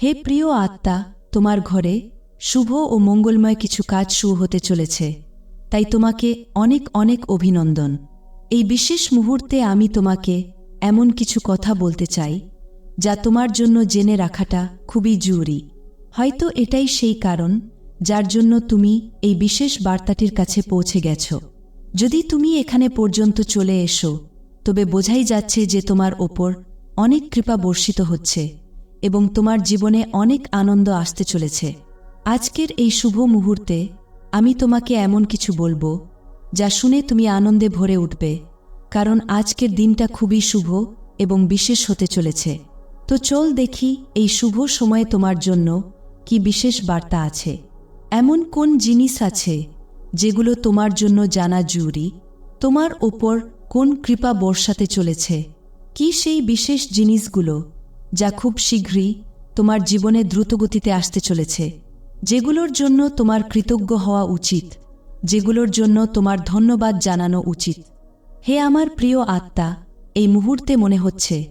হে প্রিয় আত্মা, তোমার ঘরে শুভ ও মঙ্গলময় কিছু কাজ শুরু হতে চলেছে, তাই তোমাকে অনেক অনেক অভিনন্দন। এই বিশেষ মুহূর্তে আমি তোমাকে এমন কিছু কথা বলতে চাই, যা তোমার জন্য জেনে রাখাটা খুবই জরুরি। হয়তো এটাই সেই কারণ যার জন্য তুমি এই বিশেষ বার্তাটির কাছে পৌঁছে গেছ। যদি তুমি এখানে পর্যন্ত চলে এসো, তবে বোঝাই যাচ্ছে যে তোমার ওপর অনেক কৃপা বর্ষিত হচ্ছে। এবং তোমার জীবনে অনেক আনন্দ আসতে চলেছে। আজকের এই শুভ মুহূর্তে আমি তোমাকে এমন কিছু বলব, যা শুনে তুমি আনন্দে ভরে উঠবে, কারণ আজকের দিনটা খুবই শুভ এবং বিশেষ হতে চলেছে। তো চল দেখি এই শুভ সময়ে তোমার জন্য কি বিশেষ বার্তা আছে। এমন কোন জিনিস আছে যেগুলো তোমার জন্য জানা জরুরি? তোমার ওপর কোন কৃপা বর্ষাতে চলেছে? কি সেই বিশেষ জিনিসগুলো যা খুব শীঘ্রই তোমার জীবনে দ্রুতগতিতে আসতে চলেছে। যেগুলোর জন্য তোমার কৃতজ্ঞ হওয়া উচিত, যেগুলোর জন্য তোমার ধন্যবাদ জানানো উচিত। হে আমার প্রিয় আত্মা, এই মুহূর্তে মনে হচ্ছে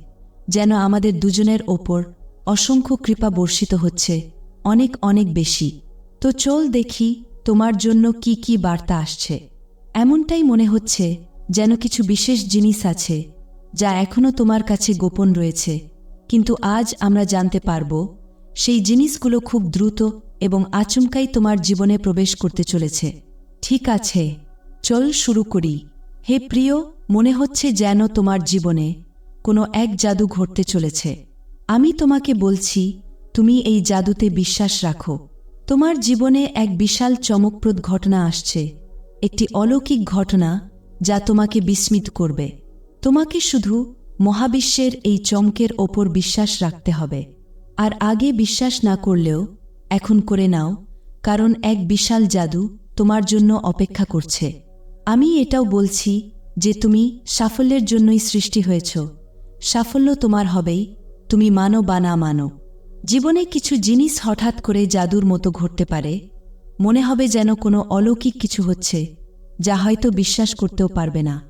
যেন আমাদের দুজনের ওপর অসংখ্য কৃপা বর্ষিত হচ্ছে, অনেক অনেক বেশি। তো চল দেখি তোমার জন্য কি কি বার্তা আসছে। এমনটাই মনে হচ্ছে যেন কিছু বিশেষ জিনিস আছে যা এখনও তোমার কাছে গোপন রয়েছে। কিন্তু আজ আমরা জানতে পারব, সেই জিনিসগুলো খুব দ্রুত এবং আচমকাই তোমার জীবনে প্রবেশ করতে চলেছে। ঠিক আছে, চল শুরু করি। হে প্রিয়, মনে হচ্ছে যেন তোমার জীবনে কোনো এক জাদু ঘটতে চলেছে। আমি তোমাকে বলছি, তুমি এই জাদুতে বিশ্বাস রাখো। তোমার জীবনে এক বিশাল চমকপ্রদ ঘটনা আসছে, একটি অলৌকিক ঘটনা যা তোমাকে বিস্মিত করবে। তোমাকে শুধু মহাবিশ্বের এই চমকের ওপর বিশ্বাস রাখতে হবে। আর আগে বিশ্বাস না করলেও, এখন করে নাও, কারণ এক বিশাল জাদু তোমার জন্য অপেক্ষা করছে। আমি এটাও বলছি যে তুমি সাফল্যের জন্যই সৃষ্টি হয়েছ। সাফল্য তোমার হবেই, তুমি মানো বা না মানো। জীবনে কিছু জিনিস হঠাৎ করে জাদুর মতো ঘটতে পারে। মনে হবে যেন কোনো অলৌকিক কিছু হচ্ছে, যা হয়তো বিশ্বাস করতেও পারবে না।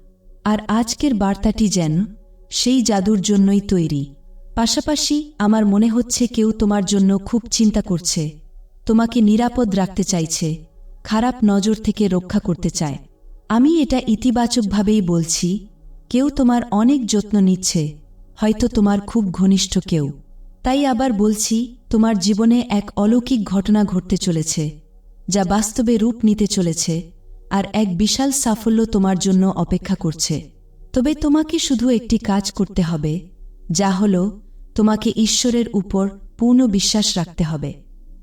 আর আজকের বার্তাটি যেন সেই জাদুর জন্যই তৈরি। পাশাপাশি আমার মনে হচ্ছে কেউ তোমার জন্য খুব চিন্তা করছে। তোমাকে নিরাপদ রাখতে চাইছে, খারাপ নজর থেকে রক্ষা করতে চায়। আমি এটা ইতিবাচকভাবেই বলছি, কেউ তোমার অনেক যত্ন নিচ্ছে, হয়তো তোমার খুব ঘনিষ্ঠ কেউ। তাই আবার বলছি, তোমার জীবনে এক অলৌকিক ঘটনা ঘটতে চলেছে, যা বাস্তবে রূপ নিতে চলেছে, আর এক বিশাল সাফল্য তোমার জন্য অপেক্ষা করছে। তবে তোমাকে শুধু একটি কাজ করতে হবে, যা হল তোমাকে ঈশ্বরের উপর পূর্ণ বিশ্বাস রাখতে হবে।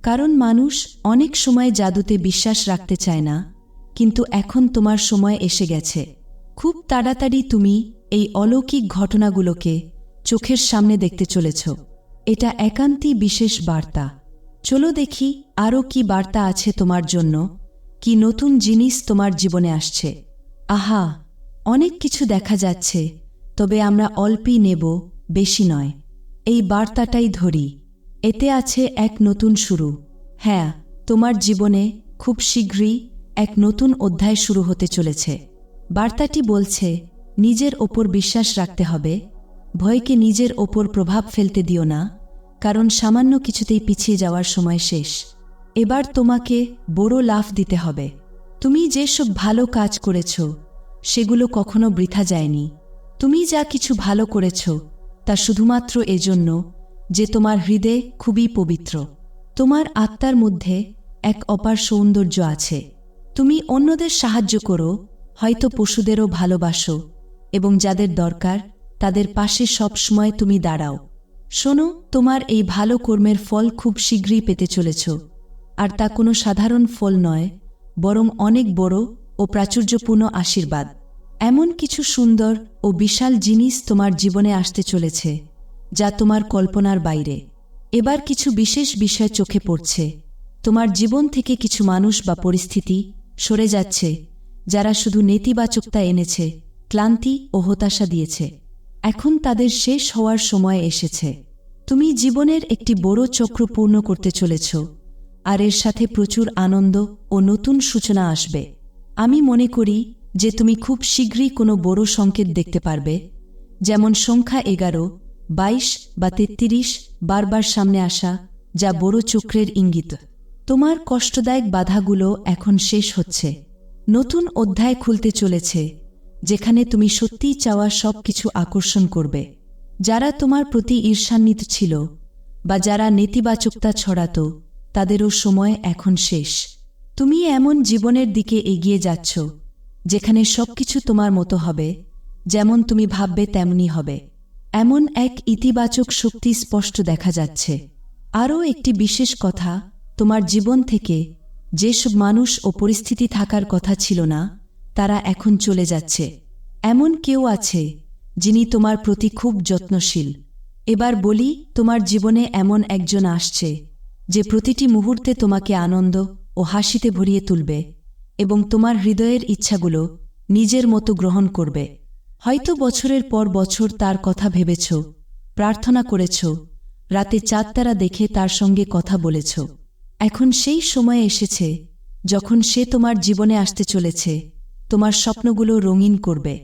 কারণ মানুষ অনেক সময় জাদুতে বিশ্বাস রাখতে চায় না, কিন্তু এখন তোমার সময় এসে গেছে। খুব তাড়াতাড়ি তুমি এই অলৌকিক ঘটনাগুলোকে চোখের সামনে দেখতে চলেছ। এটা একান্তই বিশেষ বার্তা। চলো দেখি আরও কি বার্তা আছে তোমার জন্য, কি নতুন জিনিস তোমার জীবনে আসছে। আহা! অনেক কিছু দেখা যাচ্ছে, তবে আমরা অল্পই নেব, বেশি নয়। এই বার্তাটাই ধরি। এতে আছে এক নতুন শুরু। হ্যাঁ তোমার জীবনে খুব শীঘ্রই এক নতুন অধ্যায় শুরু হতে চলেছে। বার্তাটি বলছে, নিজের ওপর বিশ্বাস রাখতে হবে। ভয়কে নিজের ওপর প্রভাব ফেলতে দিও না, কারণ সামান্য কিছুতেই পিছিয়ে যাওয়ার সময় শেষ। এবার তোমাকে বড় লাভ দিতে হবে। তুমি যেসব ভালো কাজ করেছ সেগুলো কখনো বৃথা যায়নি। তুমি যা কিছু ভালো করেছ, তা শুধুমাত্র এজন্য যে তোমার হৃদয় খুবই পবিত্র। তোমার আত্মার মধ্যে এক অপার সৌন্দর্য আছে। তুমি অন্যদের সাহায্য করো, হয়তো পশুদেরও ভালোবাসো এবং যাদের দরকার, তাদের পাশে সবসময় তুমি দাঁড়াও। শোনো, তোমার এই ভালো কর্মের ফল খুব শীঘ্রই পেতে চলেছ। আর তা কোনো সাধারণ ফল নয়, বরং অনেক বড় ও প্রাচুর্যপূর্ণ আশীর্বাদ। এমন কিছু সুন্দর ও বিশাল জিনিস তোমার জীবনে আসতে চলেছে, যা তোমার কল্পনার বাইরে। এবার কিছু বিশেষ বিষয় চোখে পড়ছে। তোমার জীবন থেকে কিছু মানুষ বা পরিস্থিতি সরে যাচ্ছে, যারা শুধু নেতিবাচকতা এনেছে, ক্লান্তি ও হতাশা দিয়েছে। এখন তাদের শেষ হওয়ার সময় এসেছে। তুমি জীবনের একটি বড় চক্র পূর্ণ করতে চলেছ, আর এর সাথে প্রচুর আনন্দ ও নতুন সূচনা আসবে। আমি মনে করি যে তুমি খুব শীঘ্রই কোনো বড় সংকেত দেখতে পারবে, যেমন সংখ্যা এগারো, বাইশ বা তেত্রিশ বারবার সামনে আসা, যা বড় চক্রের ইঙ্গিত। তোমার কষ্টদায়ক বাধাগুলো এখন শেষ হচ্ছে। নতুন অধ্যায় খুলতে চলেছে, যেখানে তুমি সত্যিই চাওয়া সব কিছু আকর্ষণ করবে। যারা তোমার প্রতি ঈর্ষান্বিত ছিল বা যারা নেতিবাচকতা ছড়াত, তাদেরও সময় এখন শেষ। তুমি এমন জীবনের দিকে এগিয়ে যাচ্ছ, যেখানে সবকিছু তোমার মতো হবে, যেমন তুমি ভাববে তেমনি হবে। এমন এক ইতিবাচক শক্তি স্পষ্ট দেখা যাচ্ছে। আরও একটি বিশেষ কথা, তোমার জীবন থেকে যেসব মানুষ ও পরিস্থিতি থাকার কথা ছিল না, তারা এখন চলে যাচ্ছে। এমন কেউ আছে, যিনি তোমার প্রতি খুব যত্নশীল। এবার বলি, তোমার জীবনে এমন একজন আসছে, যে প্রতিটি মুহূর্তে তোমাকে আনন্দ ও হাসিতে ভরিয়ে তুলবে এবং তোমার হৃদয়ের ইচ্ছাগুলো নিজের মতো গ্রহণ করবে। হয়তো বছরের পর বছর তার কথা ভেবেছ, প্রার্থনা করেছ, রাতে চাঁদতারা দেখে তার সঙ্গে কথা বলেছ। এখন সেই সময় এসেছে যখন সে তোমার জীবনে আসতে চলেছে, তোমার স্বপ্নগুলো রঙিন করবে।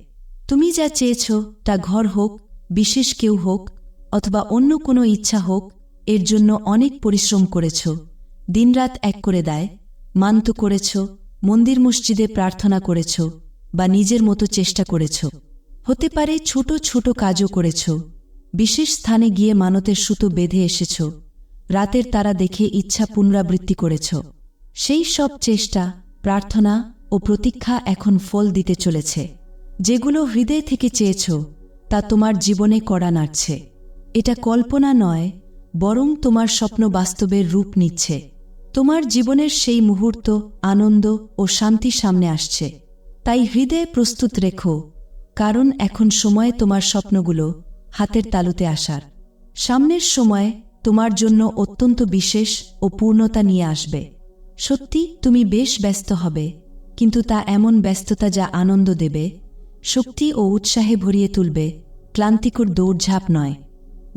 তুমি যা চেয়েছ তা ঘর হোক, বিশেষ কেউ হোক, অথবা অন্য কোনো ইচ্ছা হোক, এর জন্য অনেক পরিশ্রম করেছ। দিনরাত এক করে দেয় মান্ত করেছ, মন্দির মসজিদে প্রার্থনা করেছ, বা নিজের মতো চেষ্টা করেছ। হতে পারে ছোট ছোট কাজও করেছ। বিশেষ স্থানে গিয়ে মানতের সুতো বেঁধে এসেছ। রাতের তারা দেখে ইচ্ছা পুনরাবৃত্তি করেছ। সেই সব চেষ্টা, প্রার্থনা ও প্রতীক্ষা এখন ফল দিতে চলেছে। যেগুলো হৃদয় থেকে চেয়েছ, তা তোমার জীবনে করা নাড়ছে। এটা কল্পনা নয়, বরং তোমার স্বপ্ন বাস্তবের রূপ নিচ্ছে। তোমার জীবনের সেই মুহূর্ত, আনন্দ ও শান্তি সামনে আসছে। তাই হৃদয়ে প্রস্তুত রেখো, কারণ এখন সময় তোমার স্বপ্নগুলো হাতের তালুতে আসার। সামনের সময় তোমার জন্য অত্যন্ত বিশেষ ও পূর্ণতা নিয়ে আসবে। সত্যি, তুমি বেশ ব্যস্ত হবে, কিন্তু তা এমন ব্যস্ততা যা আনন্দ দেবে, শক্তি ও উৎসাহে ভরিয়ে তুলবে, ক্লান্তিকর দৌড়ঝাঁপ নয়।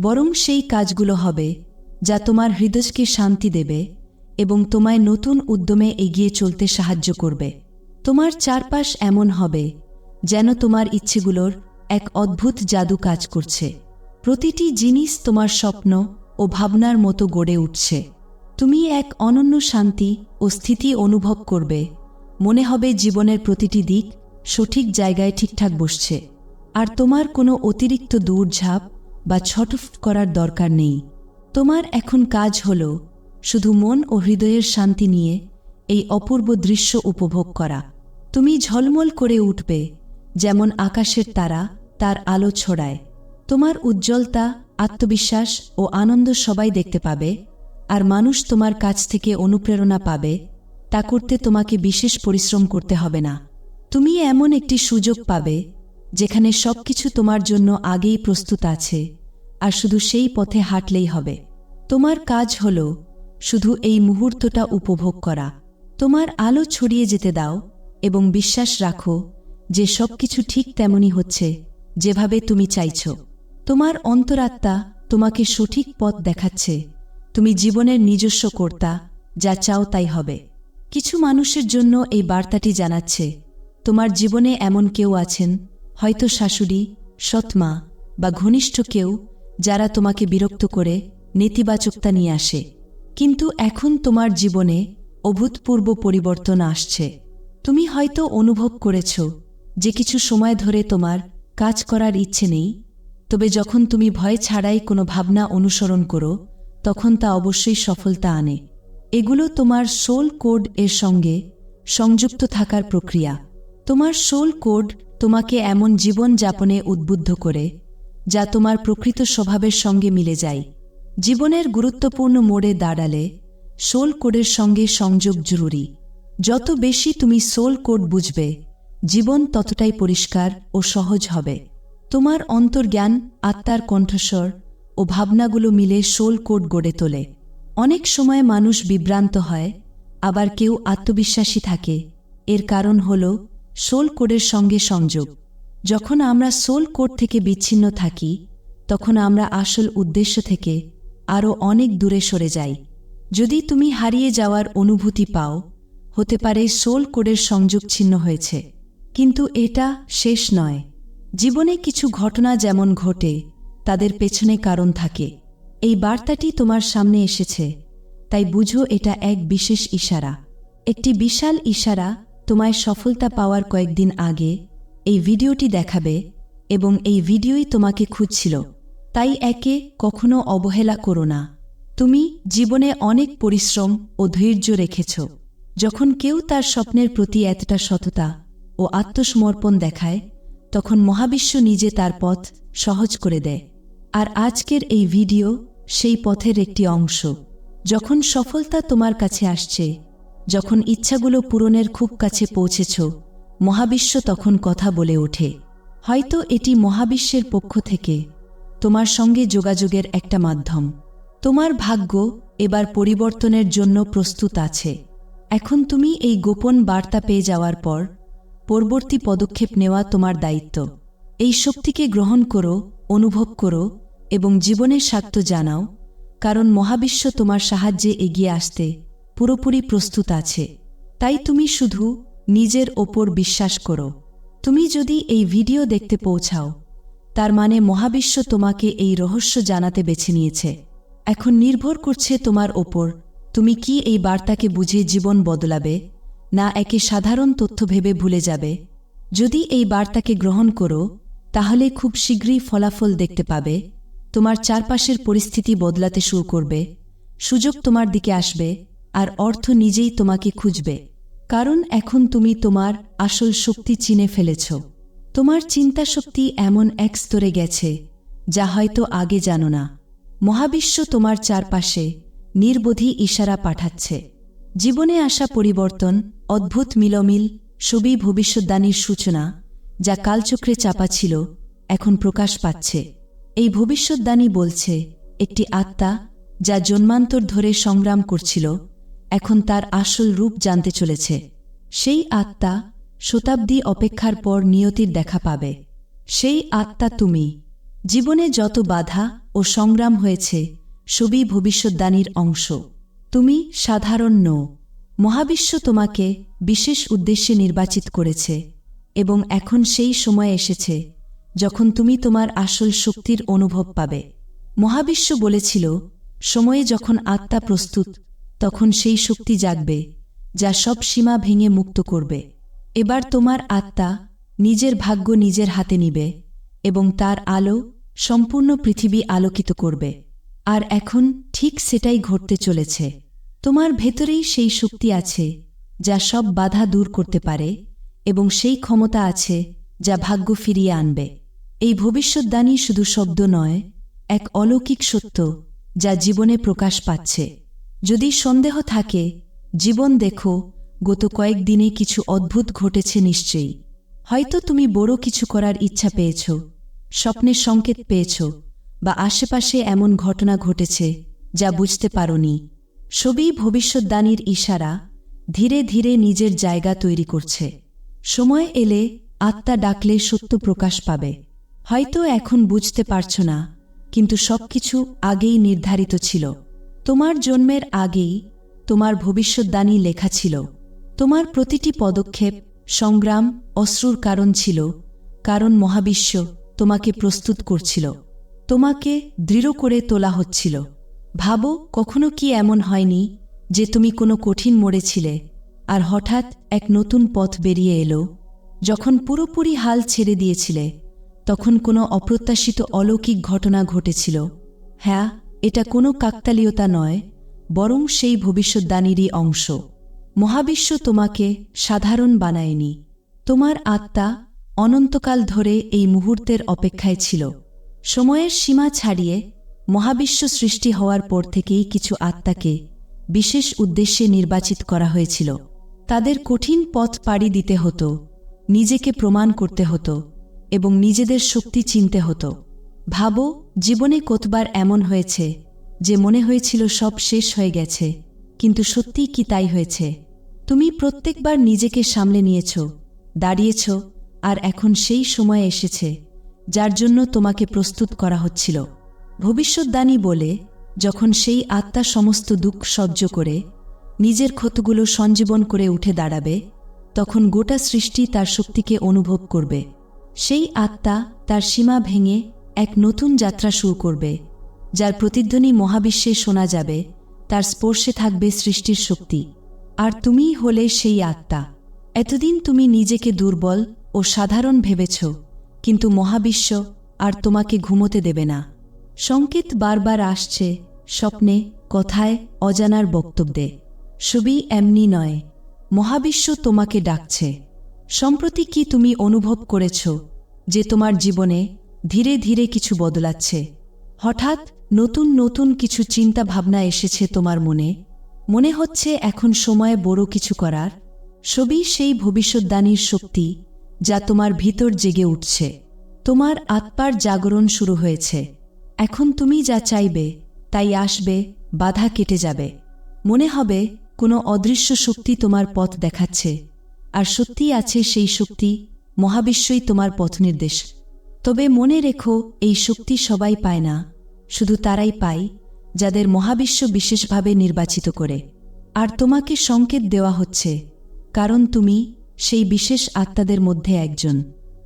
বরং সেই কাজগুলো হবে যা তোমার হৃদয়কে শান্তি দেবে এবং তোমায় নতুন উদ্যমে এগিয়ে চলতে সাহায্য করবে। তোমার চারপাশ এমন হবে যেন তোমার ইচ্ছেগুলোর এক অদ্ভুত জাদু কাজ করছে। প্রতিটি জিনিস তোমার স্বপ্ন ও ভাবনার মতো গড়ে উঠছে। তুমি এক অনন্য শান্তি ও স্থিতি অনুভব করবে। মনে হবে জীবনের প্রতিটি দিক সঠিক জায়গায় ঠিকঠাক বসছে। আর তোমার কোনো অতিরিক্ত দৌড়ঝাঁপ বা ছটফ করার দরকার নেই। তোমার এখন কাজ হল শুধু মন ও হৃদয়ের শান্তি নিয়ে এই অপূর্ব দৃশ্য উপভোগ করা। তুমি ঝলমল করে উঠবে, যেমন আকাশের তারা তার আলো ছড়ায়। তোমার উজ্জ্বলতা, আত্মবিশ্বাস ও আনন্দ সবাই দেখতে পাবে, আর মানুষ তোমার কাছ থেকে অনুপ্রেরণা পাবে, তা করতে তোমাকে বিশেষ পরিশ্রম করতে হবে না। তুমি এমন একটি সুযোগ পাবে, যেখানে সবকিছু তোমার জন্য আগেই প্রস্তুত আছে, আর শুধু সেই পথে হাঁটলেই হবে। তোমার কাজ হল শুধু এই মুহূর্তটা উপভোগ করা। তোমার আলো ছড়িয়ে যেতে দাও এবং বিশ্বাস রাখো যে সবকিছু ঠিক তেমনই হচ্ছে, যেভাবে তুমি চাইছ। তোমার অন্তরাত্মা তোমাকে সঠিক পথ দেখাচ্ছে। তুমি জীবনের নিজস্ব কর্তা, যা চাও তাই হবে। কিছু মানুষের জন্য এই বার্তাটি জানাচ্ছে, তোমার জীবনে এমন কেউ আছেন, হয়তো শাশুড়ি, সৎমা, বা ঘনিষ্ঠ কেউ, যারা তোমাকে বিরক্ত করে, নেতিবাচকতা নিয়ে আসে। কিন্তু এখন তোমার জীবনে অভূতপূর্ব পরিবর্তন আসছে। তুমি হয়তো অনুভব করেছ যে কিছু সময় ধরে তোমার কাজ করার ইচ্ছে নেই, তবে যখন তুমি ভয় ছাড়াই কোনো ভাবনা অনুসরণ করো, তখন তা অবশ্যই সফলতা আনে। এগুলো তোমার সোল কোড এর সঙ্গে সংযুক্ত থাকার প্রক্রিয়া। তোমার সোল কোড তোমাকে এমন জীবন যাপনে উদ্বুদ্ধ করে, যা তোমার প্রকৃত স্বভাবের সঙ্গে মিলে যায়। জীবনের গুরুত্বপূর্ণ মোড়ে দাঁড়ালে সোল কোডের সঙ্গে সংযোগ জরুরি। যত বেশি তুমি সোল কোড বুঝবে, জীবন ততটাই পরিষ্কার ও সহজ হবে। তোমার অন্তর্জ্ঞান, আত্মার কণ্ঠস্বর ও ভাবনাগুলো মিলে সোল কোড গড়ে তোলে। অনেক সময় মানুষ বিভ্রান্ত হয়, আবার কেউ আত্মবিশ্বাসী থাকে। এর কারণ হল সোল কোডের সঙ্গে সংযোগ। যখন আমরা সোল কোড থেকে বিচ্ছিন্ন থাকি, তখন আমরা আসল উদ্দেশ্য থেকে আরও অনেক দূরে সরে যাই। যদি তুমি হারিয়ে যাওয়ার অনুভূতি পাও, হতে পারে সোল কোডের সংযোগ ছিন্ন হয়েছে। কিন্তু এটা শেষ নয়। জীবনে কিছু ঘটনা যেমন ঘটে, তাদের পেছনে কারণ থাকে। এই বার্তাটি তোমার সামনে এসেছে, তাই বুঝো এটা এক বিশেষ ইশারা। একটি বিশাল ইশারা তোমায় সফলতা পাওয়ার কয়েকদিন আগে এই ভিডিওটি দেখাবে এবং এই ভিডিওই তোমাকে খুঁজছিল। তাই একে কখনো অবহেলা করো না। তুমি জীবনে অনেক পরিশ্রম ও ধৈর্য রেখেছ। যখন কেউ তার স্বপ্নের প্রতি এতটা সততা ও আত্মসমর্পণ দেখায়, তখন মহাবিশ্ব নিজে তার পথ সহজ করে দেয়। আর আজকের এই ভিডিও সেই পথের একটি অংশ। যখন সফলতা তোমার কাছে আসছে, যখন ইচ্ছাগুলো পূরণের খুব কাছে পৌঁছেছ, মহাবিশ্ব তখন কথা বলে ওঠে। হয়তো এটি মহাবিশ্বের পক্ষ থেকে তোমার সঙ্গে যোগাযোগের একটা মাধ্যম। তোমার ভাগ্য এবার পরিবর্তনের জন্য প্রস্তুত আছে। এখন তুমি এই গোপন বার্তা পেয়ে যাওয়ার পর, পরবর্তী পদক্ষেপ নেওয়া তোমার দায়িত্ব। এই শক্তিকে গ্রহণ করো, অনুভব করো এবং জীবনের স্বার্থ জানাও, কারণ মহাবিশ্ব তোমার সাহায্যে এগিয়ে আসতে পুরোপুরি প্রস্তুত আছে। তাই তুমি শুধু নিজের ওপর বিশ্বাস করো। তুমি যদি এই ভিডিও দেখতে পৌঁছাও তার মানে মহাবিশ্ব তোমাকে এই রহস্য জানাতে বেছে নিয়েছে। এখন নির্ভর করছে তোমার ওপর, তুমি কি এই বার্তাকে বুঝে জীবন বদলাবে, না একে সাধারণ তথ্য ভেবে ভুলে যাবে? যদি এই বার্তাকে গ্রহণ করো, তাহলে খুব শীঘ্রই ফলাফল দেখতে পাবে, তোমার চারপাশের পরিস্থিতি বদলাতে শুরু করবে, সুযোগ তোমার দিকে আসবে, আর অর্থ নিজেই তোমাকে খুঁজবে। কারণ এখন তুমি তোমার আসল শক্তি চিনে ফেলেছ। তোমার চিন্তাশক্তি এমন এক স্তরে গেছে, যা হয়তো আগে জানো না। মহাবিশ্ব তোমার চারপাশে নির্বোধী ইশারা পাঠাচ্ছে। জীবনে আসা পরিবর্তন, অদ্ভুত মিলমিল ছবি ভবিষ্যদ্বাণীর সূচনা, যা কালচক্রে চাপা ছিল, এখন প্রকাশ পাচ্ছে। এই ভবিষ্যদ্বাণী বলছে, একটি আত্মা, যা জন্মান্তর ধরে সংগ্রাম করছিল, এখন তার আসল রূপ জানতে চলেছে। সেই আত্মা শতাব্দী অপেক্ষার পর নিয়তির দেখা পাবে। সেই আত্মা তুমি। জীবনে যত বাধা ও সংগ্রাম হয়েছে, সবই ভবিষ্যদ্বাণীর অংশ। তুমি সাধারণ নও। মহাবিশ্ব তোমাকে বিশেষ উদ্দেশ্যে নির্বাচিত করেছে এবং এখন সেই সময় এসেছে যখন তুমি তোমার আসল শক্তির অনুভব পাবে। মহাবিশ্ব বলেছিল, সময়ে যখন আত্মা প্রস্তুত, তখন সেই শক্তি জাগবে, যা সব সীমা ভেঙে মুক্ত করবে। এবার তোমার আত্মা নিজের ভাগ্য নিজের হাতে নিবে এবং তার আলো সম্পূর্ণ পৃথিবী আলোকিত করবে। আর এখন ঠিক সেটাই ঘটতে চলেছে। তোমার ভেতরেই সেই শক্তি আছে যা সব বাধা দূর করতে পারে এবং সেই ক্ষমতা আছে যা ভাগ্য ফিরিয়ে আনবে। এই ভবিষ্যদ্বাণী শুধু শব্দ নয়, এক অলৌকিক সত্য যা জীবনে প্রকাশ পাচ্ছে। যদি সন্দেহ থাকে, জীবন দেখো গত কয়েকদিনে কিছু অদ্ভুত ঘটেছে নিশ্চয়ই। হয়তো তুমি বড় কিছু করার ইচ্ছা পেয়েছ, স্বপ্নের সংকেত পেয়েছ, বা আশেপাশে এমন ঘটনা ঘটেছে যা বুঝতে পারোনি। সবই ভবিষ্যদ্বাণীর ইশারা, ধীরে ধীরে নিজের জায়গা তৈরি করছে। সময় এলে আত্মা ডাকলে সত্য প্রকাশ পাবে। হয়তো এখন বুঝতে পারছ না, কিন্তু সবকিছু আগেই নির্ধারিত ছিল। তোমার জন্মের আগেই তোমার ভবিষ্যদ্বাণী লেখা ছিল। তোমার প্রতিটি পদক্ষেপ সংগ্রাম অশ্রুর কারণ ছিল, কারণ মহাবিশ্ব তোমাকে প্রস্তুত করছিল, তোমাকে দৃঢ় করে তোলা হচ্ছিল। ভাবো, কখনো কি এমন হয়নি যে তুমি কোনো কঠিন মোড়ে ছিলে আর হঠাৎ এক নতুন পথ বেরিয়ে এলো? যখন পুরোপুরি হাল ছেড়ে দিয়েছিলে, তখন কোনো অপ্রত্যাশিত অলৌকিক ঘটনা ঘটেছিল। হ্যাঁ এটা কোনো কাকতালীয়তা নয়, বরং সেই ভবিষ্যদ্বাণীরই অংশ। মহাবিশ্ব তোমাকে সাধারণ বানায়নি। তোমার আত্মা অনন্তকাল ধরে এই মুহূর্তের অপেক্ষায় ছিল। সময়ের সীমা ছাড়িয়ে মহাবিশ্ব সৃষ্টি হওয়ার পর থেকেই কিছু আত্মাকে বিশেষ উদ্দেশ্যে নির্বাচিত করা হয়েছিল। তাদের কঠিন পথ পাড়ি দিতে হতো, নিজেকে প্রমাণ করতে হতো এবং নিজেদের শক্তি চিনতে হতো। ভাবো, জীবনে কতবার এমন হয়েছে যে মনে হয়েছিল সব শেষ হয়ে গেছে, কিন্তু সত্যিই কি তাই হয়েছে? তুমি প্রত্যেকবার নিজেকে সামলে নিয়েছ, দাঁড়িয়েছ, আর এখন সেই সময় এসেছে, যার জন্য তোমাকে প্রস্তুত করা হচ্ছিল। ভবিষ্যদ্বাণী বলে, যখন সেই আত্মা সমস্ত দুঃখ সহ্য করে, নিজের ক্ষতগুলো সঞ্জীবন করে উঠে দাঁড়াবে, তখন গোটা সৃষ্টি তার শক্তিকে অনুভব করবে। সেই আত্মা তার সীমা ভেঙে এক নতুন যাত্রা শুরু করবে, যার প্রতিধ্বনি মহাবিশ্বে শোনা যাবে, তার স্পর্শে থাকবে সৃষ্টির শক্তি। আর তুমিই হলে সেই আত্মা। এতদিন তুমি নিজেকে দুর্বল ও সাধারণ ভেবেছ, কিন্তু মহাবিশ্ব আর তোমাকে ঘুমোতে দেবে না। সংকেত বারবার আসছে, স্বপ্নে, কথায়, অজানার বক্তব্যে। সবই এমনি নয়, মহাবিশ্ব তোমাকে ডাকছে। সম্প্রতি কি তুমি অনুভব করেছ যে তোমার জীবনে ধীরে ধীরে কিছু বদলাচ্ছে? হঠাৎ নতুন নতুন কিছু চিন্তা ভাবনা এসেছে তোমার মনে? মনে হচ্ছে এখন সময় বড় কিছু করার। সবই সেই ভবিষ্যৎদানীর শক্তি, যা তোমার ভিতর জেগে উঠছে। তোমার আত্মার জাগরণ শুরু হয়েছে। এখন তুমি যা চাইবে, তাই আসবে, বাধা কেটে যাবে। মনে হবে, কোনো অদৃশ্য শক্তি তোমার পথ দেখাচ্ছে। আর সত্যি আছে সেই শক্তি, মহাবিশ্বই তোমার পথ নির্দেশ। তবে মনে রেখো, এই শক্তি সবাই পায় না। শুধু তারাই পায় যাদের মহাবিশ্ব বিশেষভাবে নির্বাচিত করে। আর তোমাকে সংকেত দেওয়া হচ্ছে, কারণ তুমি সেই বিশেষ আত্মাদের মধ্যে একজন।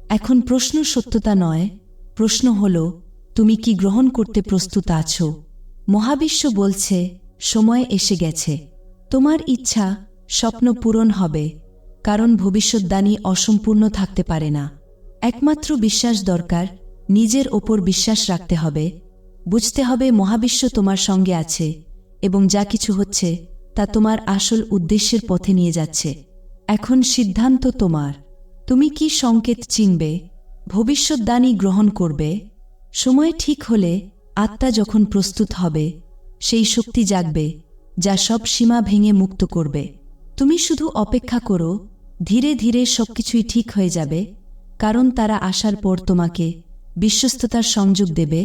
এখন প্রশ্ন সত্যতা নয়, প্রশ্ন হল, তুমি কি গ্রহণ করতে প্রস্তুত আছো? মহাবিশ্ব বলছে, সময় এসে গেছে। তোমার ইচ্ছা স্বপ্ন পূরণ হবে, কারণ ভবিষ্যৎদানী অসম্পূর্ণ থাকতে পারে না। একমাত্র বিশ্বাস দরকার, নিজের ওপর বিশ্বাস রাখতে হবে বুঝতে হবে মহাবিশ্ব তোমার সঙ্গে আছে এবং যা কিছু হচ্ছে তা তোমার আসল উদ্দেশ্যের পথে নিয়ে যাচ্ছে। এখন সিদ্ধান্ত তোমার। তুমি কি সংকেত চিনবে? ভবিষ্যৎদানী গ্রহণ করবে? সময় ঠিক হলে আত্মা যখন প্রস্তুত হবে, সেই শক্তি জাগবে, যা সব সীমা ভেঙে মুক্ত করবে। তুমি শুধু অপেক্ষা করো, ধীরে ধীরে সবকিছুই ঠিক হয়ে যাবে, কারণ তারা আসার পর তোমাকে বিশ্বস্ততার সংযোগ দেবে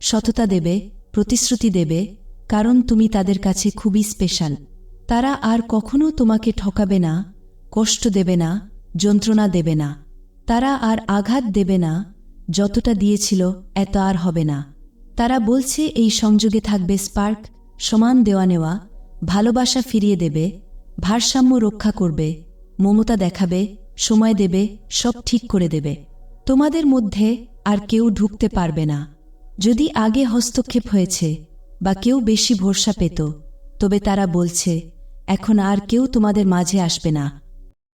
সততা দেবে, প্রতিশ্রুতি দেবে, কারণ তুমি তাদের কাছে খুবই স্পেশাল তারা আর কখনো তোমাকে ঠকাবে না, কষ্ট দেবে না, যন্ত্রণা দেবে না। তারা আর আঘাত দেবে না, যতটা দিয়েছিল, এত আর হবে না। তারা বলছে, এই সংযোগে থাকবে স্পার্ক, সমান দেওয়া নেওয়া, ভালোবাসা ফিরিয়ে দেবে, ভারসাম্য রক্ষা করবে, মমতা দেখাবে, সময় দেবে, সব ঠিক করে দেবে। তোমাদের মধ্যে আর কেউ ঢুকতে পারবে না। যদি আগে হস্তক্ষেপ হয়েছে বা কেউ বেশি ভরসা পেত, তবে তারা বলছে, এখন আর কেউ তোমাদের মাঝে আসবে না।